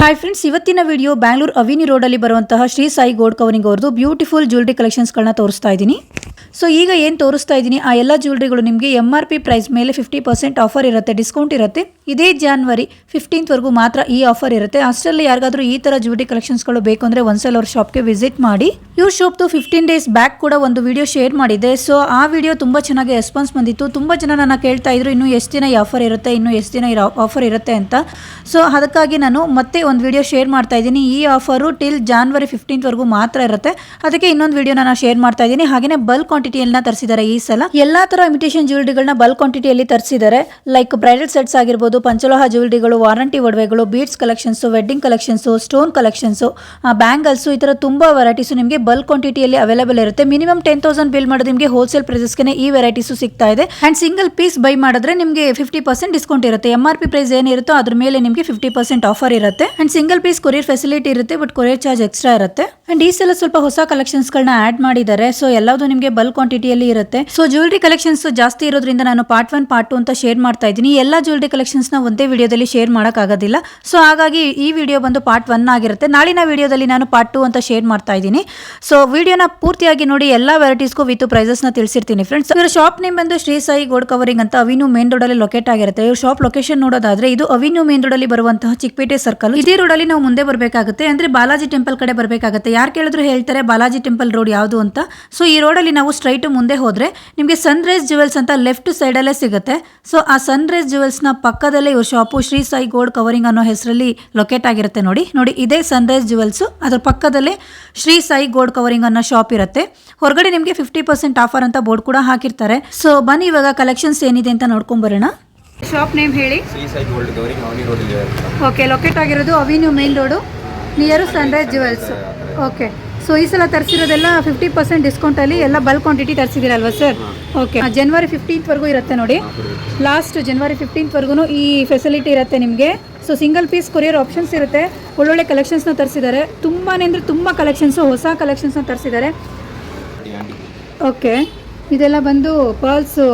Hi friends ಇವತ್ತಿನ video Bangalore ಅವಿನಿ ರೋಡಲ್ಲಿ ಬರುವಂತಹ ಶ್ರೀ ಸಾಯಿ ಗೋಲ್ಡ್ ಕವರಿಂಗ್ ಅವ್ರದ್ದು ಬ್ಯೂಟಿಫುಲ್ ಜ್ಯುವೆಲ್ರಿ ಕಲೆಕ್ಷನ್ಸ್ಗಳನ್ನ ತೋರಿಸ್ತಾ ಇದ್ದೀನಿ. ಸೊ ಈಗ ಏನು ತೋರಿಸ್ತಾ ಇದ್ದೀನಿ, ಆ ಎಲ್ಲ ಜ್ಯುವೆಲ್ರಿಗಳು ನಿಮಗೆ ಎಂ ಆರ್ ಪಿ ಪ್ರೈಸ್ ಮೇಲೆ ಫಿಫ್ಟಿ ಪರ್ಸೆಂಟ್ ಆಫರ್ ಇರುತ್ತೆ ಡಿಸ್ಕೌಂಟ್ ಇರುತ್ತೆ. ಇದೇ ಜಾನ್ವರಿ ಫಿಫ್ಟೀನ್ತ್ವರೆಗೂ ಮಾತ್ರ ಈ ಆಫರ್ ಇರುತ್ತೆ. ಅಷ್ಟರಲ್ಲಿ ಯಾರಿಗಾದರೂ ಈ ಥರ ಕಲೆಕ್ಷನ್ಸ್ ಕಲೆಕ್ಷನ್ಸ್ಗಳು ಬೇಕು ಅಂದರೆ ಒಂದ್ಸಲ ಅವ್ರ ಶಾಪ್ಗೆ ವಿಸಿಟ್ ಮಾಡಿ. ಇವ್ರ ಶಾಪ್ದು ಫಿಫ್ಟೀನ್ ಡೇಸ್ ಬ್ಯಾಕ್ ಕೂಡ ಒಂದು ವಿಡಿಯೋ ಶೇರ್ ಮಾಡಿದೆ. ಸೊ ಆ ವಿಡಿಯೋ ತುಂಬ ಚೆನ್ನಾಗಿ ರೆಸ್ಪಾನ್ಸ್ ಬಂದಿತ್ತು. ತುಂಬ ಜನ ನನ್ನ ಕೇಳ್ತಾ ಇದ್ರು, ಇನ್ನು ಎಷ್ಟು ದಿನ ಈ ಆಫರ್ ಇರುತ್ತೆ? ಇನ್ನು ಎಷ್ಟು ದಿನ ಆಫರ್ ಇರುತ್ತೆ? ಅಂತ. ಸೊ ಅದಕ್ಕಾಗಿ ನಾನು ಮತ್ತೆ ಒಂದು ವಿಡಿಯೋ ಶೇರ್ ಮಾಡ್ತಾ ಇದ್ದೀನಿ. ಈ ಆಫರು ಟಿಲ್ ಜಾನ್ವರಿ ಫಿಫ್ಟೀನ್ತ್ವರೆಗೂ ಮಾತ್ರ ಇರುತ್ತೆ. ಅದಕ್ಕೆ ಇನ್ನೊಂದು ವಿಡಿಯೋ ನಾನು ಶೇರ್ ಮಾಡ್ತಾ ಇದ್ದೀನಿ. ಹಾಗೆಯೇ ಬಲ್ಕ್ ಕ್ವಾಂಟಿಟಿಯನ್ನ ತರಿಸಿದ್ದಾರೆ ಈ ಸಲ. ಎಲ್ಲಾ ತರ ಇಮಿಟೇಷನ್ ಜ್ಯುವೆಲ್ರಿಗಳನ್ನ ಬಲ್ಕ್ ಕ್ವಾಂಟಿಟಿಯಲ್ಲಿ ತರಿಸಿದ್ದಾರೆ ಲೈಕ್ ಬ್ರೈಡಲ್ ಸೆಟ್ಸ್ ಆಗಿರ್ಬೋದು ಪಂಚಲೋಹ ಜ್ಯುವೆಲ್ರಿಗಳು, warranty ಒಡವೆಗಳು, beads collections, wedding collections, stone collections bangles, ಈ ಥರ ತುಂಬ ವೆರೈಟೀಸು ನಿಮಗೆ ಬಲ್ಕ್ ಕ್ವಾಂಟಿಟಿಯಲ್ಲಿ ಅವೈಲೇಬಲ್ ಇರುತ್ತೆ. ಮಿನಿಮಮ್ ಟೆನ್ ತೌಸಂಡ್ ಬಿಲ್ ಮಾಡೋದು ನಿಮಗೆ ಹೋಲ್ಸೇಲ್ ಪ್ರೈಸಸ್ಗೆ ಈ ವೆರೈಟೀಸು ಸಿಗ್ತಾ ಇದೆ. ಆ್ಯಂಡ್ ಸಿಂಗಲ್ ಪೀಸ್ ಬೈ ಮಾಡಿದ್ರೆ ನಿಮಗೆ ಫಿಫ್ಟಿ ಪರ್ಸೆಂಟ್ ಡಿಸ್ಕೌಂಟ್ ಇರುತ್ತೆ. ಎಂ ಆರ್ ಪಿ ಪ್ರೈಸ್ ಏನಿರುತ್ತೋ ಅದ್ರ ಮೇಲೆ ನಿಮಗೆ ಫಿಫ್ಟಿ ಪರ್ಸೆಂಟ್ ಆಫರ್ ಇರುತ್ತೆ. And single piece courier facility ಇರುತ್ತೆ ಬಟ್ ಕೊರಿಯರ್ ಚಾರ್ಜ್ ಎಕ್ಸ್ಟ್ರಾ ಇರುತ್ತೆ. ಆ್ಯಂಡ್ ಈ ಸಲ ಸ್ವಲ್ಪ ಹೊಸ ಕಲೆಕ್ಷನ್ಸ್ಗಳನ್ನ ಆ್ಯಡ್ ಮಾಡಿದ್ದಾರೆ. ಸೊ ಎಲ್ಲದೂ ನಿಮಗೆ ಬಲ್ಕ್ ಕ್ವಾಂಟಿಟಿಯಲ್ಲಿ ಇರುತ್ತೆ. ಸೊ ಜ್ಯುವೆಲ್ರಿ ಕಲೆಕ್ಷನ್ಸ್ ಜಾಸ್ತಿ ಇರೋದ್ರಿಂದ ನಾನು ಪಾರ್ಟ್ ಒನ್ ಪಾರ್ಟ್ ಟು ಅಂತ ಶೇರ್ ಮಾಡ್ತಾ ಇದ್ದೀನಿ. ಎಲ್ಲ ಜ್ಯುವೆಲ್ರಿ ಕಲೆಕ್ಷನ್ಸ್ನ ಒಂದೇ ವಿಡಿಯೋದಲ್ಲಿ ಶೇರ್ ಮಾಡೋಕ್ಕಾಗೋದಿಲ್ಲ. ಸೊ ಹಾಗಾಗಿ ಈ ವಿಡಿಯೋ ಬಂದು ಪಾರ್ಟ್ ಒನ್ ಆಗಿರುತ್ತೆ. ನಾಳಿನ ವಿಡಿಯೋದಲ್ಲಿ ನಾನು ಪಾರ್ಟ್ ಟು ಅಂತ ಶೇರ್ ಮಾಡ್ತಾ ಇದ್ದೀನಿ. ಸೊ ವಿಡಿಯೋನ ಪೂರ್ತಿಯಾಗಿ ನೋಡಿ, ಎಲ್ಲ ವೆರೈಟೀಸ್ಗೂ ವಿತ್ ಪ್ರೈಸಸ್ನ ತಿಳಿಸಿರ್ತೀನಿ ಫ್ರೆಂಡ್ಸ್ ಇವರ ಶಾಪ್ ನೇಮ್ ಬಂದು ಶ್ರೀ ಸಾಯಿ ಗೋಡ್ ಕವರಿಂಗ್ ಅಂತ ಅವಿನ್ಯೂ ಮೇನ್ ರೋಡಲ್ಲಿ ಲೊಕೇಟ್ ಆಗಿರುತ್ತೆ. ಇವ್ರ ಶಾಪ್ ಲೊಕೇಶನ್ ನೋಡೋದಾದ್ರೆ ಇದು ಅವಿನ್ಯೂ ಮೇನ್ ರೋಡಲ್ಲಿ ಬರುವಂತಹ ಚಿಕ್ಕಪೇಟೆ ಸರ್ಕಲ್ ಇದೇ ರೋಡಲ್ಲಿ ನಾವು ಮುಂದೆ ಬರಬೇಕಾಗುತ್ತೆ. ಅಂದ್ರೆ ಬಾಲಾಜಿ ಟೆಂಪಲ್ ಕಡೆ ಬರಬೇಕಾಗುತ್ತೆ. ಯಾರು ಕೇಳಿದ್ರು ಹೇಳ್ತಾರೆ ಬಾಲಾಜಿ ಟೆಂಪಲ್ ರೋಡ್ ಯಾವುದು ಅಂತ. ಸೊ ಈ ರೋಡಲ್ಲಿ ನಾವು ಸ್ಟ್ರೈಟ್ ಮುಂದೆ ಹೋದ್ರೆ ನಿಮಗೆ ಸನ್ ರೈಸ್ ಜುವೆಲ್ಸ್ ಅಂತ ಲೆಫ್ಟ್ ಸೈಡಲ್ಲೇ ಸಿಗುತ್ತೆ. ಸೊ ಆ ಸನ್ರೈಸ್ ಜುವೆಲ್ಸ್ನ ಪಕ್ಕದಲ್ಲೇ ಇವ್ರ shop Shri Sai gold covering ಅನ್ನೋ ಹೆಸರಲ್ಲಿ ಲೊಕೇಟ್ ಆಗಿರುತ್ತೆ ನೋಡಿ. ನೋಡಿ ಇದೇ ಸನ್ರೈಸ್ ಜುವೆಲ್ಸು ಅದ್ರ ಪಕ್ಕದಲ್ಲೇ ಶ್ರೀ ಸಾಯಿ ಗೋಲ್ಡ್ ಕವರಿಂಗ್ ಅನ್ನೋ ಶಾಪ್ ಇರುತ್ತೆ. ಹೊರಗಡೆ ನಿಮಗೆ ಫಿಫ್ಟಿ ಪರ್ಸೆಂಟ್ ಆಫರ್ ಅಂತ ಬೋರ್ಡ್ ಕೂಡ ಹಾಕಿರ್ತಾರೆ. ಸೊ ಬನ್ನಿ ಇವಾಗ ಕಲೆಕ್ಷನ್ಸ್ ಏನಿದೆ ಅಂತ ನೋಡ್ಕೊಂಡ್ ಬರೋಣ. ಶಾಪ್ ನೇಮ್ ಹೇಳಿ. ಓಕೆ ಲೊಕೇಟ್ ಆಗಿರೋದು Avenue main road near Sunrise Jewels okay so ಈ ಸಲ ತರಿಸಿರೋದೆಲ್ಲ ಫಿಫ್ಟಿ ಪರ್ಸೆಂಟ್ ಡಿಸ್ಕೌಂಟಲ್ಲಿ ಎಲ್ಲ ಬಲ್ಕ್ ಕ್ವಾಂಟಿಟಿ ತರಿಸಿದ್ದೀರಲ್ವಾ ಸರ್ ಓಕೆ ಜನವರಿ ಫಿಫ್ಟೀನ್ತ್ವರೆಗೂ ಇರುತ್ತೆ ನೋಡಿ. ಲಾಸ್ಟ್ ಜನವರಿ ಫಿಫ್ಟೀನ್ತ್ವರೆಗೂ ಈ ಫೆಸಿಲಿಟಿ ಇರುತ್ತೆ ನಿಮಗೆ. So single piece courier options ಇರುತ್ತೆ. ಒಳ್ಳೊಳ್ಳೆ ಕಲೆಕ್ಷನ್ಸ್ನ ತರಿಸಿದ್ದಾರೆ. ತುಂಬಾ ಅಂದರೆ ತುಂಬ ಕಲೆಕ್ಷನ್ಸು ಹೊಸ ಕಲೆಕ್ಷನ್ಸ್ನ ತರಿಸಿದ್ದಾರೆ. ಓಕೆ ಇದೆಲ್ಲ ಬಂದು ಪರ್ಲ್ಸು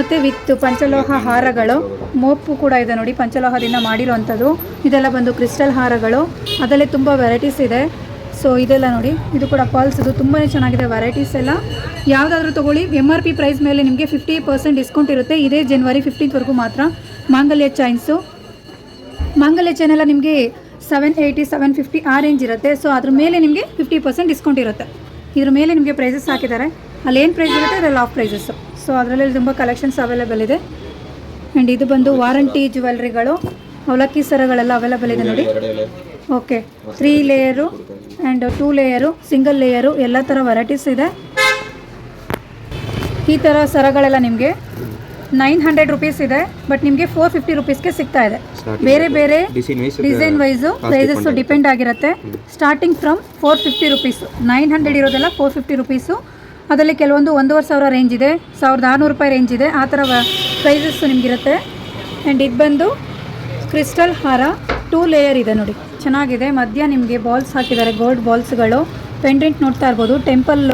ಮತ್ತು ವಿತ್ ಪಂಚಲೋಹ ಹಾರಗಳು. ಮೋಪು ಕೂಡ ಇದೆ ನೋಡಿ ಪಂಚಲೋಹದಿಂದ ಮಾಡಿರೋವಂಥದ್ದು. ಇದೆಲ್ಲ ಬಂದು ಕ್ರಿಸ್ಟಲ್ ಹಾರಗಳು. ಅದರಲ್ಲೇ ತುಂಬ ವೆರೈಟೀಸ್ ಇದೆ. ಸೊ ಇದೆಲ್ಲ ನೋಡಿ. ಇದು ಕೂಡ ಪರ್ಲ್ಸ್ ಇದು ತುಂಬಾ ಚೆನ್ನಾಗಿದೆ ವೆರೈಟೀಸ್ ಎಲ್ಲ. ಯಾವುದಾದ್ರೂ ತೊಗೊಳ್ಳಿ. ಎಂ ಆರ್ ಪಿ ಪ್ರೈಸ್ ಮೇಲೆ ನಿಮಗೆ ಫಿಫ್ಟಿ ಪರ್ಸೆಂಟ್ ಡಿಸ್ಕೌಂಟ್ ಇರುತ್ತೆ. ಇದೇ ಜನವರಿ ಫಿಫ್ಟೀನ್ತ್ವರೆಗೂ ಮಾತ್ರ. ಮಾಂಗಲ್ಯ ಚೈನ್ಸು ಮಾಂಗಲ್ಯ ಚೈನ್ ಎಲ್ಲ ನಿಮಗೆ ಸೆವೆನ್ ಏಯ್ಟಿ ಸೆವೆನ್ ಫಿಫ್ಟಿ ಆ ರೇಂಜ್ ಇರುತ್ತೆ. ಸೊ ಅದ್ರ ಮೇಲೆ ನಿಮಗೆ ಫಿಫ್ಟಿ ಪರ್ಸೆಂಟ್ ಡಿಸ್ಕೌಂಟ್ ಇರುತ್ತೆ. ಇದ್ರ ಮೇಲೆ ನಿಮಗೆ ಪ್ರೈಸಸ್ ಹಾಕಿದ್ದಾರೆ. ಅಲ್ಲಿ ಏನು ಪ್ರೈಸ್ ಇರುತ್ತೆ ಅದರಲ್ಲಿ ಆಫ್ ಪ್ರೈಸಸ್ಸು ಸೊ ಅದರಲ್ಲಿ ತುಂಬ ಕಲೆಕ್ಷನ್ಸ್ ಅವೈಲೇಬಲ್ ಇದೆ. ಆ್ಯಂಡ್ ಇದು ಬಂದು ವಾರಂಟಿ ಜ್ಯುವೆಲ್ರಿಗಳು ಅವಲಕ್ಕಿ ಸರಗಳೆಲ್ಲ ಅವೈಲೇಬಲ್ ಇದೆ ನೋಡಿ. Okay. Three layer and two layer single layer ಎಲ್ಲ ಥರ ವೆರೈಟೀಸ್ ಇದೆ. ಈ ಥರ ಸರಗಳೆಲ್ಲ ನಿಮಗೆ ನೈನ್ ಹಂಡ್ರೆಡ್ ರುಪೀಸ್ ಇದೆ ಬಟ್ ನಿಮಗೆ ಫೋರ್ ಫಿಫ್ಟಿ ರುಪೀಸ್ಗೆ ಸಿಗ್ತಾ ಇದೆ. ಬೇರೆ ಬೇರೆ ಡಿಸೈನ್ ವೈಸ್ ಪ್ರೈಸಸ್ ಡಿಪೆಂಡ್ ಆಗಿರುತ್ತೆ. Starting from four fifty rupees nine hundred ಇರೋದೆಲ್ಲ ಫೋರ್ ಫಿಫ್ಟಿ ರುಪೀಸು ಅದರಲ್ಲಿ ಕೆಲವೊಂದು ಒಂದೂವರೆ ಸಾವಿರ ರೇಂಜ್ ಇದೆ ಸಾವಿರದ ಆರುನೂರು ರೂಪಾಯಿ ರೇಂಜ್ ಇದೆ. ಆ ಥರ ಪ್ರೈಸಸ್ ನಿಮಗಿರುತ್ತೆ. ಆ್ಯಂಡ್ ಇದು ಬಂದು ಕ್ರಿಸ್ಟಲ್ ಹಾರ ಟೂ ಲೇಯರ್ ಇದೆ ನೋಡಿ. ಚೆನ್ನಾಗಿದೆ. ಮಧ್ಯ ನಿಮಗೆ ಬಾಲ್ಸ್ ಹಾಕಿದ್ದಾರೆ ಗೋಲ್ಡ್ ಬಾಲ್ಸ್ಗಳು ಪೆಂಡೆಂಟ್ ನೋಡ್ತಾ ಇರ್ಬೋದು. ಟೆಂಪಲ್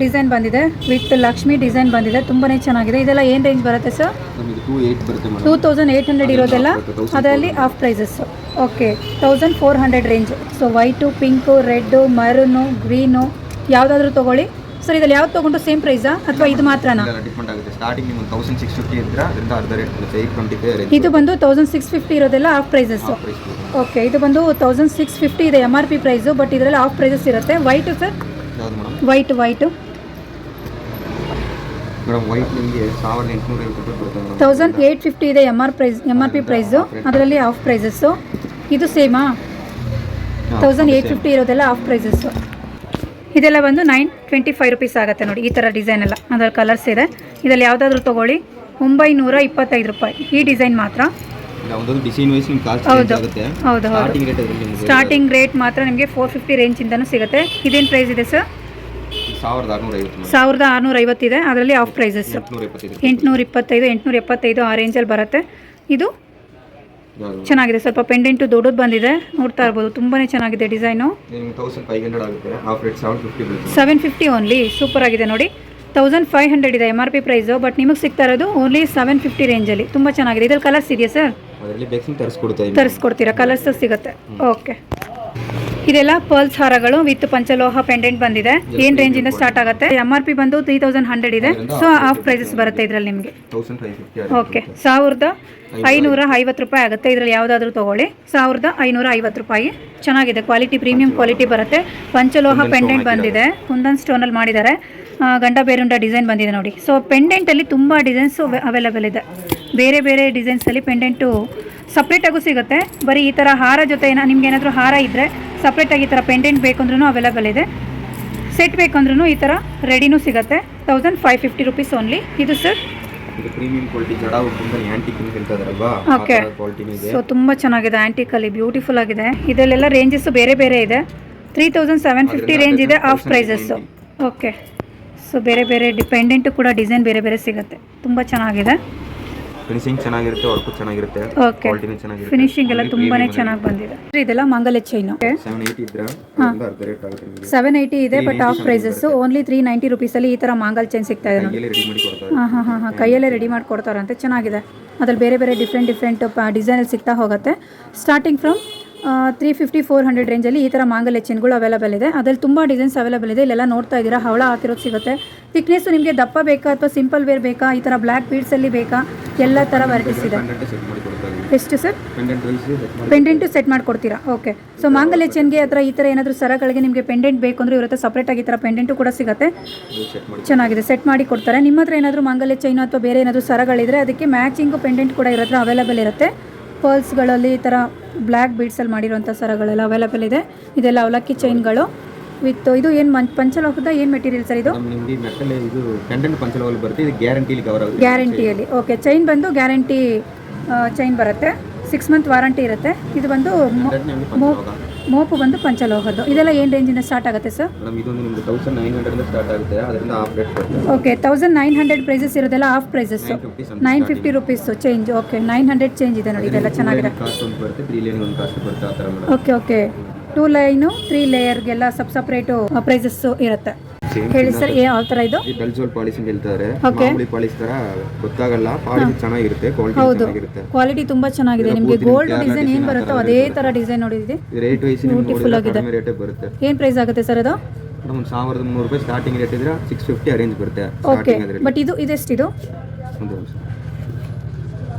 ಡಿಸೈನ್ ಬಂದಿದೆ. ವಿತ್ ಲಕ್ಷ್ಮಿ ಡಿಸೈನ್ ಬಂದಿದೆ. ತುಂಬಾ ಚೆನ್ನಾಗಿದೆ. ಇದೆಲ್ಲ ಏನು ರೇಂಜ್ ಬರುತ್ತೆ sir two thousand eight hundred ಇರೋದೆಲ್ಲ? ಅದರಲ್ಲಿ off prices okay thousand four hundred range so white pink red maroon green ಯಾವುದಾದ್ರೂ ತೊಗೊಳ್ಳಿ. ಸರ್ ಇದರಲ್ಲಿ ಯಾವ್ದು ತೊಗೊಂಡು ಸೇಮ್ ಪ್ರೈಸಾ ಅಥವಾ ಇದು ಮಾತ್ರನಾ? ಡಿಪೆಂಡ್ ಆಗುತ್ತೆ. ಸ್ಟಾರ್ಟಿಂಗ್ ನಿಮ್ಗೆ ತೌಸಂಡ್ ಸಿಕ್ಸ್ ಫಿಫ್ಟಿ ಇದ್ರೆ ಅದರಿಂದ ಅರ್ಧ ರೇಟ್ ಬರುತ್ತೆ. ಏಯ್ಟ್ ಟ್ವೆಂಟಿ ಫೈವ್ ರೇಂಜ್ ಇದು ಬಂದು ತೌಸಂಡ್ ಸಿಕ್ಸ್ ಫಿಫ್ಟಿ ಇರೋದೆಲ್ಲ ಆಫ್ ಪ್ರೈಸಸ್ ಪ್ರೈಸ್ ಓಕೆ ಇದು ಬಂದು ತೌಸಂಡ್ ಸಿಕ್ಸ್ ಫಿಫ್ಟಿ ಇದೆ M R P price but ಇದರಲ್ಲಿ ಆಫ್ ಪ್ರೈಸಸ್ ಇರುತ್ತೆ. White sir? ಯಾವ್ದು madam? White white madam white ನಿಮಗೆ ಸಾವಿರದ ಎಂಟುನೂರ ಐವತ್ತು ರೂಪಾಯಿ ಬರುತ್ತೆ ಮೇಡಮ್. ತೌಸಂಡ್ ಏಯ್ಟ್ ಫಿಫ್ಟಿ ಇದೆ M R price M R P price ಅದರಲ್ಲಿ ಆಫ್ ಪ್ರೈಸಸ್ಸು ಇದು ಸೇಮಾ ತೌಸಂಡ್ ಏಯ್ಟ್ ಫಿಫ್ಟಿ ಇರೋದೆಲ್ಲ ಆಫ್ ಪ್ರೈಸಸ್ಸು ಇದೆಲ್ಲ ಬಂದು ನೈನ್ ಟ್ವೆಂಟಿ ಫೈವ್ ರುಪೀಸ್ ಆಗುತ್ತೆ ನೋಡಿ ಈ ಥರ ಡಿಸೈನ್ ಎಲ್ಲ. ಅದರ ಕಲರ್ಸ್ ಇದೆ. ಇದರಲ್ಲಿ ಯಾವುದಾದ್ರೂ ತೊಗೊಳ್ಳಿ. ಒಂಬೈನೂರ ಇಪ್ಪತ್ತೈದು ರೂಪಾಯಿ. ಈ ಡಿಸೈನ್ ಮಾತ್ರ. ಹೌದು. ಹೌದು ಹೌದು. ಸ್ಟಾರ್ಟಿಂಗ್ ರೇಟ್ ಮಾತ್ರ ನಿಮಗೆ ಫೋರ್ ಫಿಫ್ಟಿ ರೇಂಜಿಂದನೂ ಸಿಗುತ್ತೆ. ಇದೇನು ಪ್ರೈಸ್ ಇದೆ ಸರ್ ಸಾವಿರದ ಆರುನೂರ ಐವತ್ತಿದೆ ಅದರಲ್ಲಿ ಆಫ್ ಪ್ರೈಸಸ್ ಎಂಟುನೂರ ಇಪ್ಪತ್ತೈದು ಎಂಟುನೂರ ಎಪ್ಪತ್ತೈದು ಆ ರೇಂಜಲ್ಲಿ ಬರುತ್ತೆ. ಇದು ಚೆನ್ನಾಗಿದೆ. ಸ್ವಲ್ಪ ಪೆಂಡೆಂಟು ದೊಡ್ಡದು ಬಂದಿದೆ. ನೋಡ್ತಾ ಇರ್ಬೋದು. ತುಂಬಾನೇ ಚೆನ್ನಾಗಿದೆ design. Seven fifty only super ಆಗಿದೆ ನೋಡಿ. ತೌಸಂಡ್ ಫೈವ್ ಹಂಡ್ರೆಡ್ ಇದೆ M R P price but ನಿಮಗೆ ಸಿಗ್ತಾ ಇರೋದು ಓನ್ಲಿ ಸೆವೆನ್ ಫಿಫ್ಟಿ ರೇಂಜಲ್ಲಿ ತುಂಬ ಚೆನ್ನಾಗಿದೆ. ಇದ್ರಲ್ಲಿ ಕಲರ್ಸ್ ಇದೆಯಾ ಸರ್ ತರಿಸ್ಕೊಡ್ತೀರಾ? ಕಲರ್ಸ್ ಸಿಗುತ್ತೆ. ಓಕೆ ಇದೆಲ್ಲ ಪರ್ಲ್ಸ್ ಹಾರಗಳು ವಿತ್ ಪಂಚಲೋಹ ಪೆಂಡೆಂಟ್ ಬಂದಿದೆ. ಏನ್ ರೇಂಜ್ ಇಂದ ಸ್ಟಾರ್ಟ್ ಆಗುತ್ತೆ? ಎಂ ಆರ್ ಪಿ ಬಂದು ತ್ರೀ ತೌಸಂಡ್ ಹಂಡ್ರೆಡ್ ಇದೆ. ಸೊ ಆಫ್ ಪ್ರೈಸಸ್ ಬರುತ್ತೆ ಇದರಲ್ಲಿ ನಿಮಗೆ. ಓಕೆ ಸಾವಿರದ ಐನೂರ ಐವತ್ತು ರೂಪಾಯಿ ಆಗುತ್ತೆ. ಇದರಲ್ಲಿ ಯಾವುದಾದ್ರೂ ತೊಗೊಳ್ಳಿ. ಸಾವಿರದ ಐನೂರ ಐವತ್ತು ರೂಪಾಯಿ. ಚೆನ್ನಾಗಿದೆ. ಕ್ವಾಲಿಟಿ ಪ್ರೀಮಿಯಂ ಕ್ವಾಲಿಟಿ ಬರುತ್ತೆ. ಪಂಚಲೋಹ ಪೆಂಡೆಂಟ್ ಬಂದಿದೆ. ಕುಂದನ್ ಸ್ಟೋನಲ್ಲಿ ಮಾಡಿದ್ದಾರೆ. ಗಂಡ ಬೇರುಂಡ ಡಿಸೈನ್ ಬಂದಿದೆ ನೋಡಿ. ಸೊ ಪೆಂಡೆಂಟಲ್ಲಿ ತುಂಬ ಡಿಸೈನ್ಸು ಅವೈಲೇಬಲ್ ಇದೆ. ಬೇರೆ ಬೇರೆ ಡಿಸೈನ್ಸಲ್ಲಿ ಪೆಂಡೆಂಟು ಸಪ್ರೇಟಾಗೂ ಸಿಗುತ್ತೆ. ಬರೀ ಈ ಥರ ಹಾರ ಜೊತೆ ಏನ ನಿಮ್ಗೆ ಏನಾದರೂ ಹಾರ ಇದ್ದರೆ ಸಪ್ರೇಟಾಗಿ ಈ ಥರ ಪೆಂಡೆಂಟ್ ಬೇಕಂದ್ರೂ ಅವೈಲೇಬಲ್ ಇದೆ. ಸೆಟ್ ಬೇಕಂದ್ರೂ ಈ ಥರ ರೆಡಿನೂ ಸಿಗುತ್ತೆ. Thousand five fifty rupees only ಇದು ಸರ್ ಇದು ಪ್ರೀಮಿಯಂ ಕ್ವಾಲಿಟಿ ಜಡ ಕುಂದನ್ ಆಂಟಿಕ್ ಅಂತ Okay. ಕ್ವಾಲಿಟಿನೂ ಇದೆ. ಸೊ ತುಂಬ ಚೆನ್ನಾಗಿದೆ ಆ್ಯಂಟಿಕಲ್ಲಿ ಬ್ಯೂಟಿಫುಲ್ ಆಗಿದೆ. ಇದರಲ್ಲೆಲ್ಲ ರೇಂಜಸ್ ಬೇರೆ ಬೇರೆ ಇದೆ. Three thousand seven fifty range ಇದೆ ಆಫ್ ಪ್ರೈಸಸ್ಸು ಓಕೆ ಸೊ ಬೇರೆ ಬೇರೆ ಡಿಪೆಂಡೆಂಟು ಕೂಡ ಡಿಸೈನ್ ಬೇರೆ ಬೇರೆ ಸಿಗುತ್ತೆ. ತುಂಬ ಚೆನ್ನಾಗಿದೆ. ಫಿನಿಶಿಂಗ್ ಚೆನ್ನಾಗಿರುತ್ತೆ ವರ್ಕು ಚೆನ್ನಾಗಿರುತ್ತೆ ಓಕೆ ಕ್ವಾಲಿಟಿನೂ ಚೆನ್ನಾಗಿರುತ್ತೆ. ಫಿನಿಶಿಂಗ್ ಎಲ್ಲ ತುಂಬಾನೇ ಚೆನ್ನಾಗಿ ಬಂದಿದೆ. ಇದೆಲ್ಲ ಮಂಗಲ ಚೈನ್ ಸೆವೆನ್ ಏಯ್ಟಿ ಇದ್ರೆ ಅದರಿಂದ ಅರ್ಧ ರೇಟ್ ಆಗುತ್ತೆ ನಿಮಗೆ. ಸೆವೆನ್ ಏಯ್ಟಿ ಇದೆ but off prices only three ninety ರುಪೀಸಲ್ಲಿ ಈ ಥರ ಮಾಂಗಲ್ ಚೈನ್ ಸಿಗ್ತಾ ಇದೆ. ಕೈಯಲ್ಲಿ ರೆಡಿ ಮಾಡಿ ಕೊಡ್ತಾರೆ. ಹಾಂ ಹಾಂ ಹಾಂ ಹಾಂ. ಕೈಯಲ್ಲೇ ರೆಡಿ ಮಾಡಿ ಕೊಡ್ತಾರಂತೆ. ಚೆನ್ನಾಗಿದೆ. ಅದ್ರಲ್ಲಿ ಬೇರೆ ಬೇರೆ ಡಿಫ್ರೆಂಟ್ ಡಿಫ್ರೆಂಟ್ ಡಿಸೈನಲ್ಲಿ ಸಿಗ್ತಾ ಹೋಗುತ್ತೆ. Starting from three fifty four hundred ರೇಂಜಲ್ಲಿ ಈ ಥರ ಮಾಂಗಲ್ಯ ಚೈನ್ಗಳು ಅವೈಲಬಲ್ ಇದೆ. ಅದರಲ್ಲಿ ತುಂಬ ಡಿಸೈನ್ಸ್ ಅವೈಲೇಬಲ್ ಇದೆ. ಇಲ್ಲೆಲ್ಲ ನೋಡ್ತಾ ಇದ್ದೀರಾ? ಹವಳ ಹಾಕಿರೋದು ಸಿಗುತ್ತೆ. ಥಿಕ್ನೆಸ್ಸು ನಿಮಗೆ ದಪ್ಪ ಬೇಕಾ ಅಥವಾ ಸಿಂಪಲ್ ವೇರ್ ಬೇಕಾ? ಈ ಥರ ಬ್ಲ್ಯಾಕ್ ಬೀಡ್ಸಲ್ಲಿ ಬೇಕಾ? ಎಲ್ಲ ಥರ ವೆರೈಟೀಸ್ ಇದೆ. ಎಷ್ಟು ಸರ್? ಪೆಂಡೆಂಟ್ ಸೆಟ್ ಮಾಡಿಕೊಡ್ತೀರಾ? ಓಕೆ ಸೊ ಮಾಂಗಲ್ಯ ಚೆನ್ಗೆ ಹತ್ರ ಈ ಥರ ಏನಾದರೂ ಸರಗಳಿಗೆ ನಿಮಗೆ ಪೆಂಡೆಂಟ್ ಬೇಕು ಅಂದರೆ ಇರುತ್ತೆ ಸಪ್ರೇಟಾಗಿ ಈ ಥರ ಪೆಂಡೆಂಟು ಕೂಡ ಸಿಗುತ್ತೆ. ಚೆನ್ನಾಗಿದೆ. ಸೆಟ್ ಮಾಡಿ ಕೊಡ್ತಾರೆ. ನಿಮ್ಮ ಹತ್ರ ಏನಾದರೂ ಮಾಂಗಲ್ಯ ಚೈನು ಅಥವಾ ಬೇರೆ ಏನಾದರೂ ಸರಗಳಿದ್ರೆ ಅದಕ್ಕೆ ಮ್ಯಾಚಿಂಗು ಪೆಂಡೆಂಟ್ ಕೂಡ ಇರೋದ್ರ ಅವೈಲೇಬಲ್ ಇರುತ್ತೆ. ಪರ್ಲ್ಸ್ಗಳಲ್ಲಿ ಈ ಥರ ಬ್ಲ್ಯಾಕ್ ಬೀಡ್ಸಲ್ಲಿ ಮಾಡಿರುವಂಥ ಸರಗಳೆಲ್ಲ ಅವೈಲೇಬಲ್ ಇದೆ. ಇದೆಲ್ಲ ಅವಲಕ್ಕಿ ಚೈನ್ಗಳು. ವಿತ್ ಇದು ಏನು ಮಂಚ್ ಪಂಚಲೋಹದ ಏನು ಮೆಟೀರಿಯಲ್ ಸರ್ ಇದು? ಮೆಟಲ್ ಬರುತ್ತೆ. ಗ್ಯಾರಂಟಿಲಿ ಕವರ್ ಆಗುತ್ತೆ. ಗ್ಯಾರಂಟಿಯಲ್ಲಿ ಓಕೆ ಚೈನ್ ಬಂದು ಗ್ಯಾರಂಟಿ ಚೈನ್ ಬರುತ್ತೆ. ಸಿಕ್ಸ್ ಮಂತ್ ವಾರಂಟಿ ಇರುತ್ತೆ. ಇದು ಬಂದು ಮೊ- ಮೋಪು ಬಂದು ಪಂಚಲೋಹದ್ದು. ಇದೆಲ್ಲ ಏನು ರೇಂಜಿಂದ ಸ್ಟಾರ್ಟ್ ಆಗುತ್ತೆ ಸರ್ ಮೇಡಮ್ ಇದೊಂದು ನಿಮ್ಗೆ ತೌಸಂಡ್ ನೈನ್ ಹಂಡ್ರೆಡ್ ಸ್ಟಾರ್ಟ್ ಆಗುತ್ತೆ. ಅದರಿಂದ ಹಾಫ್ ರೇಟ್ ಬರುತ್ತೆ okay thousand nine hundred prices ಇರೋದೆಲ್ಲ off prices nine fifty rupees change okay nine hundred change ಇದೆ ನೋಡಿ ಇದೆಲ್ಲ ಚೆನ್ನಾಗಿದೆ ಕಾಸ್ಟ್ ಒಂದು ಬರುತ್ತೆ ತ್ರೀ ಲೈನ್ ಒಂದು ಕಾಸ್ಟ್ ಬರುತ್ತೆ ಆ ಥರ madam. Okay okay two line three ಲೇಯರ್ಗೆಲ್ಲ sub separate prices ಇರುತ್ತೆ. ಹೇಳಿ ಸರ್ ಯಾವ ಥರ ಇದು? ಈ ಪಾಲಿಶ್ ಅಂತ ಹೇಳ್ತಾರೆ. ಮಾಮೂಲಿ ತರ ಗೊತ್ತಾಗಲ್ಲ ಪಾಲಿಶ್ ಚೆನ್ನಾಗಿರುತ್ತೆ ಕ್ವಾಲಿಟಿ ಹೌದು. ಚೆನ್ನಾಗಿರುತ್ತೆ. ಕ್ವಾಲಿಟಿ ತುಂಬಾ ಚೆನ್ನಾಗಿದೆ. ನಿಮಗೆ ಗೋಲ್ಡ್ ಡಿಸೈನ್ ಏನು ಬರುತ್ತೋ ಅದೇ ತರ ಡಿಸೈನ್ ನೋಡಿದ್ವಿ. ರೇಟ್ ವೈಸ್ ಬ್ಯೂಟಿಫುಲ್ ಆಗಿದೆ. ರೇಟ್ ಬರುತ್ತೆ. ಏನು ಪ್ರೈಸ್ ಆಗುತ್ತೆ ಸರ್ ಅದು? ಒಂದು ಸಾವಿರದ ಮುನ್ನೂರು ರೂಪಾಯಿ ಸ್ಟಾರ್ಟಿಂಗ್ ರೇಟ್ ಇದ್ರೆ ಸಿಕ್ಸ್ ಫಿಫ್ಟಿ ಅರೇಂಜ್ ಬರುತ್ತೆ ಓಕೆ ಬಟ್ ಇದು ಇದೆಷ್ಟಿದು? ಒಂದು